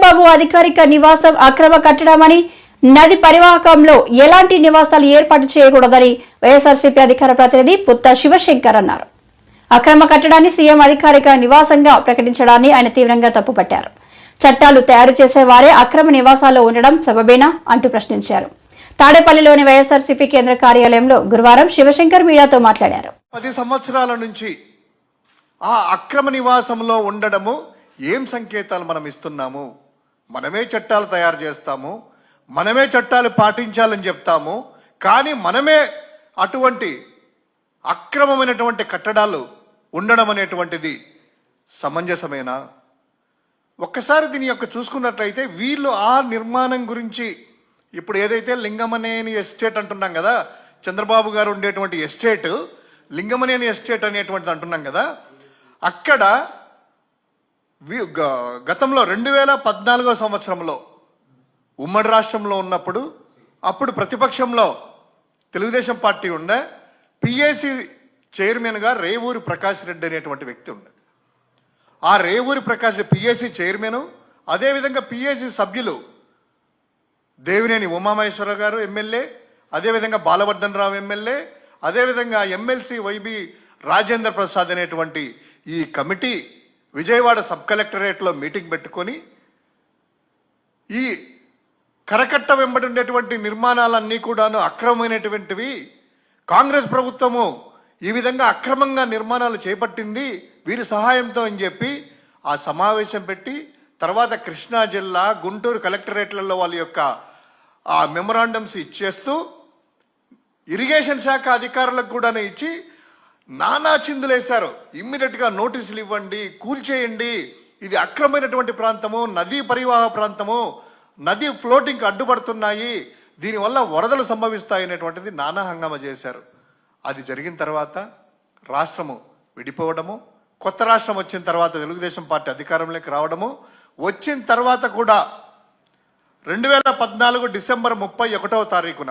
చంద్రబాబు అధికారిక నివాసం అక్రమ కట్టడమని నది పరివాహకంలో ఎలాంటి నివాసాలు ఏర్పాటు చేయకూడదని వైఎస్ఆర్సీపీ అధికార ప్రతినిధి పుత్త శివశంకర్ అన్నారు. అక్రమ కట్టడాన్ని సీఎం అధికారిక నివాసంగా ప్రకటించడాన్ని ఆయన తీవ్రంగా తప్పుపట్టారు. చట్టాలు తయారు చేసే వారే అక్రమ నివాసాల్లో ఉండడం సబబేనా అంటూ ప్రశ్నించారు. తాడేపల్లిలోని వైఎస్ఆర్సీపీ కేంద్ర కార్యాలయంలో గురువారం శివశంకర్ మీడియాతో మాట్లాడారు. పది సంవత్సరాల నుంచి ఆ అక్రమ నివాసంలో ఉండడము ఏం సంకేతాలు మనం ఇస్తున్నాము? మనమే చట్టాలు తయారు చేస్తాము మనమే చట్టాలు పాటించాలని చెప్తాము కానీ మనమే అటువంటి అక్రమమైనటువంటి కట్టడాలు ఉండడం అనేటువంటిది సమంజసమేనా? ఒక్కసారి దీని యొక్క చూసుకున్నట్లయితే వీళ్ళు ఆ నిర్మాణం గురించి ఇప్పుడు ఏదైతే లింగమనేని ఎస్టేట్ అంటున్నాం కదా చంద్రబాబు గారు ఉండేటువంటి ఎస్టేట్ లింగమనేని ఎస్టేట్ అనేటువంటిది అంటున్నాం కదా అక్కడ గతంలో రెండు వేల పద్నాలుగో సంవత్సరంలో ఉమ్మడి రాష్ట్రంలో ఉన్నప్పుడు అప్పుడు ప్రతిపక్షంలో తెలుగుదేశం పార్టీ ఉండే పిఏసి చైర్మన్గా రేవూరి ప్రకాష్ రెడ్డి అనేటువంటి వ్యక్తి ఉండే. ఆ రేవూరి ప్రకాష్ పిఎస్సి చైర్మన్ అదేవిధంగా పిఎస్సి సభ్యులు దేవినేని ఉమామహేశ్వర గారు ఎమ్మెల్యే అదేవిధంగా బాలవర్ధన్ రావు ఎమ్మెల్యే అదేవిధంగా MLC Y B Rajendra Prasad అనేటువంటి ఈ కమిటీ విజయవాడ సబ్ కలెక్టరేట్లో మీటింగ్ పెట్టుకొని ఈ కరకట్ట వెంబడి ఉండేటువంటి నిర్మాణాలన్నీ కూడాను అక్రమమైనటువంటివి కాంగ్రెస్ ప్రభుత్వము ఈ విధంగా అక్రమంగా నిర్మాణాలు చేపట్టింది. వీరి సహాయంతో అని చెప్పి ఆ సమావేశం పెట్టి తర్వాత కృష్ణా జిల్లా గుంటూరు కలెక్టరేట్లలో వాళ్ళ యొక్క ఆ మెమొరాండమ్స్ ఇచ్చేస్తూ ఇరిగేషన్ శాఖ అధికారులకు కూడా ఇచ్చి నానా చిందులేశారు. ఇమ్మీడియట్గా నోటీసులు ఇవ్వండి కూల్చేయండి ఇది అక్రమైనటువంటి ప్రాంతము నదీ పరివాహ ప్రాంతము నది ఫ్లోటింగ్ అడ్డుపడుతున్నాయి. దీనివల్ల వరదలు సంభవిస్తాయి అనేటువంటిది నానా హంగామా చేశారు. అది జరిగిన తర్వాత రాష్ట్రము విడిపోవడము కొత్త రాష్ట్రం వచ్చిన తర్వాత తెలుగుదేశం పార్టీ అధికారంలోకి రావడము వచ్చిన తర్వాత కూడా రెండు వేల పద్నాలుగు డిసెంబర్ ముప్పై ఒకటవ తారీఖున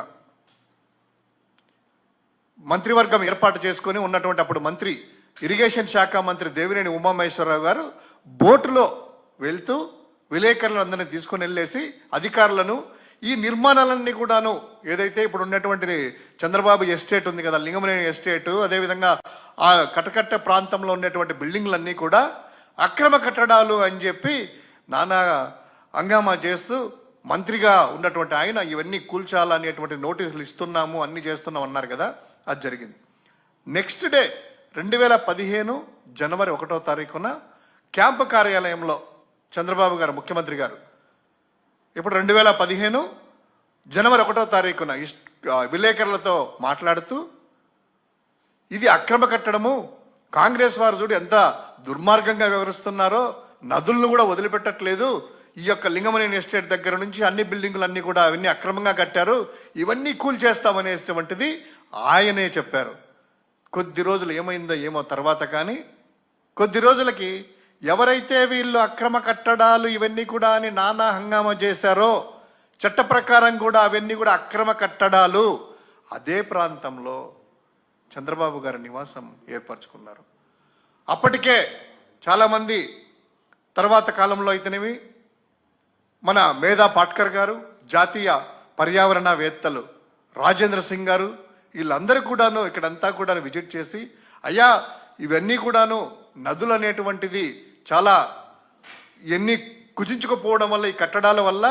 మంత్రివర్గం ఏర్పాటు చేసుకుని ఉన్నటువంటి అప్పుడు మంత్రి ఇరిగేషన్ శాఖ మంత్రి దేవినేని ఉమామహేశ్వరరావు గారు బోటులో వెళ్తూ విలేకరులందరినీ తీసుకుని వెళ్ళేసి అధికారులను ఈ నిర్మాణాలన్నీ కూడాను ఏదైతే ఇప్పుడు ఉన్నటువంటి చంద్రబాబు ఎస్టేట్ ఉంది కదా లింగమనేని ఎస్టేట్ అదేవిధంగా ఆ కటకట్ట ప్రాంతంలో ఉన్నటువంటి బిల్డింగ్లన్నీ కూడా అక్రమ కట్టడాలు అని చెప్పి నానా హంగామా చేస్తూ మంత్రిగా ఉన్నటువంటి ఆయన ఇవన్నీ కూల్చాలనేటువంటి నోటీసులు ఇస్తున్నాము అన్ని చేస్తున్నాం అన్నారు కదా. అది జరిగింది. నెక్స్ట్ డే రెండు వేల పదిహేను జనవరి ఒకటో తారీఖున క్యాంపు కార్యాలయంలో చంద్రబాబు గారు ముఖ్యమంత్రి గారు. ఇప్పుడు రెండు వేల పదిహేను జనవరి ఒకటో తారీఖున ఇస్- విలేకరులతో మాట్లాడుతూ ఇది అక్రమ కట్టడము కాంగ్రెస్ వారు చూడు ఎంత దుర్మార్గంగా వివరిస్తున్నారో నదులను కూడా వదిలిపెట్టట్లేదు ఈ యొక్క లింగమనేని ఎస్టేట్ దగ్గర నుంచి అన్ని బిల్డింగులు అన్ని కూడా అవన్నీ అక్రమంగా కట్టారు ఇవన్నీ కూల్ చేస్తామనేటువంటిది ఆయనే చెప్పారు. కొద్ది రోజులు ఏమైందో ఏమో తర్వాత కానీ కొద్ది రోజులకి ఎవరైతే వీళ్ళు అక్రమ కట్టడాలు ఇవన్నీ కూడా అని నానా హంగామా చేశారో చట్ట ప్రకారం కూడా అవన్నీ కూడా అక్రమ కట్టడాలు అదే ప్రాంతంలో చంద్రబాబు గారి నివాసం ఏర్పరచుకున్నారు. అప్పటికే చాలామంది తర్వాత కాలంలో అయితేనేమి మన మేధా పాట్కర్ గారు జాతీయ పర్యావరణవేత్తలు రాజేంద్ర సింగ్ గారు వీళ్ళందరూ కూడాను ఇక్కడంతా కూడా విజిట్ చేసి అయ్యా ఇవన్నీ కూడాను నదులు అనేటువంటిది చాలా ఎన్ని కుజించుకుపోవడం వల్ల ఈ కట్టడాల వల్ల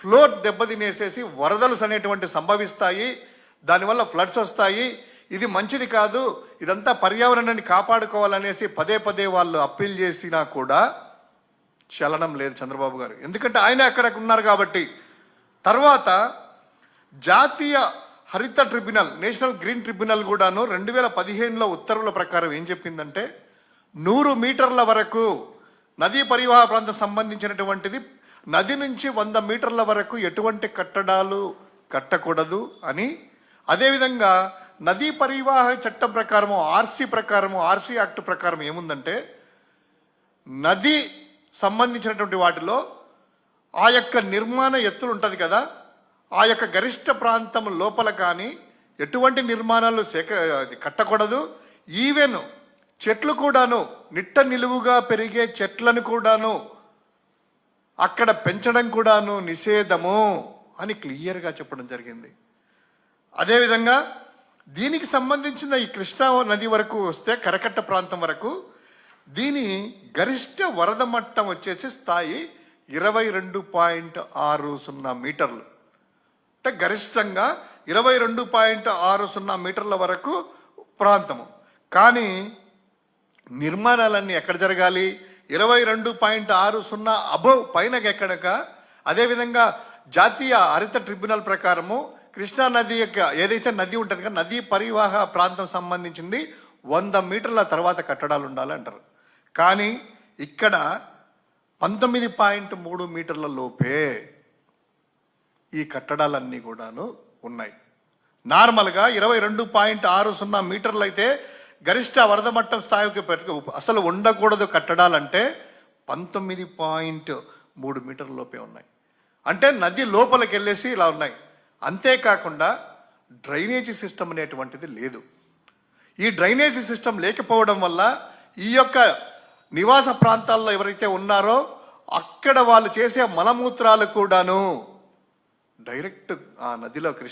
ఫ్లోట్ దెబ్బతినేసేసి వరదలు అనేటువంటి సంభవిస్తాయి దానివల్ల ఫ్లడ్స్ వస్తాయి. ఇది మంచిది కాదు ఇదంతా పర్యావరణాన్ని కాపాడుకోవాలనేసి పదే పదే వాళ్ళు అప్పీల్ చేసినా కూడా చలనం లేదు చంద్రబాబు గారు. ఎందుకంటే ఆయన అక్కడ ఉన్నారు కాబట్టి. తర్వాత జాతీయ హరిత ట్రిబ్యునల్ నేషనల్ గ్రీన్ ట్రిబ్యునల్ కూడాను రెండు వేల పదిహేనులో ఉత్తర్వుల ప్రకారం ఏం చెప్పిందంటే నూరు మీటర్ల వరకు నదీ పరివాహ ప్రాంతం సంబంధించినటువంటిది నది నుంచి వంద మీటర్ల వరకు ఎటువంటి కట్టడాలు కట్టకూడదు అని. అదేవిధంగా నదీ పరివాహ చట్టం ప్రకారము ఆర్సీ ప్రకారము ఆర్సీ యాక్ట్ ప్రకారం ఏముందంటే నది సంబంధించినటువంటి వాటిలో ఆ యొక్క నిర్మాణ ఎత్తులు ఉంటుంది కదా ఆ యొక్క గరిష్ట ప్రాంతం లోపల కానీ ఎటువంటి నిర్మాణాలు సేక కట్టకూడదు. ఈవెన్ చెట్లు కూడాను నిట్ట నిలువుగా పెరిగే చెట్లను కూడాను అక్కడ పెంచడం కూడాను నిషేధము అని క్లియర్గా చెప్పడం జరిగింది. అదేవిధంగా దీనికి సంబంధించిన ఈ కృష్ణా నది వరకు వస్తే కరకట్ట ప్రాంతం వరకు దీని గరిష్ట వరద మట్టం వచ్చేసి స్థాయి ఇరవై రెండు పాయింట్ ఆరు సున్నా మీటర్లు. అంటే గరిష్టంగా ఇరవై రెండు పాయింట్ ఆరు సున్నా మీటర్ల వరకు ప్రాంతము. కానీ నిర్మాణాలన్నీ ఎక్కడ జరగాలి? ఇరవై రెండు పాయింట్ ఆరు సున్నా అబవ్ పైన ఎక్కడక? అదేవిధంగా జాతీయ హరిత ట్రిబ్యునల్ ప్రకారము కృష్ణా నది యొక్క ఏదైతే నది ఉంటుంది కదా నదీ పరివాహ ప్రాంతం సంబంధించింది వంద మీటర్ల తర్వాత కట్టడాలు ఉండాలంటారు కానీ ఇక్కడ పంతొమ్మిది పాయింట్ మూడు మీటర్ల లోపే ఈ కట్టడాలన్నీ కూడాను ఉన్నాయి. నార్మల్గా ఇరవై రెండు పాయింట్ ఆరు సున్నా మీటర్లు అయితే గరిష్ట వరద మట్టం స్థాయికి అసలు ఉండకూడదు కట్టడాలంటే పంతొమ్మిది పాయింట్ మూడు మీటర్ల లోపే ఉన్నాయి. అంటే నది లోపలికి వెళ్ళేసి ఇలా ఉన్నాయి. అంతేకాకుండా డ్రైనేజీ సిస్టమ్ అనేటువంటిది లేదు. ఈ డ్రైనేజీ సిస్టమ్ లేకపోవడం వల్ల ఈ యొక్క నివాస ప్రాంతాల్లో ఎవరైతే ఉన్నారో అక్కడ వాళ్ళు చేసే మలమూత్రాలు కూడాను డైరెక్ట్ ఆ నదిలో కృష్ణ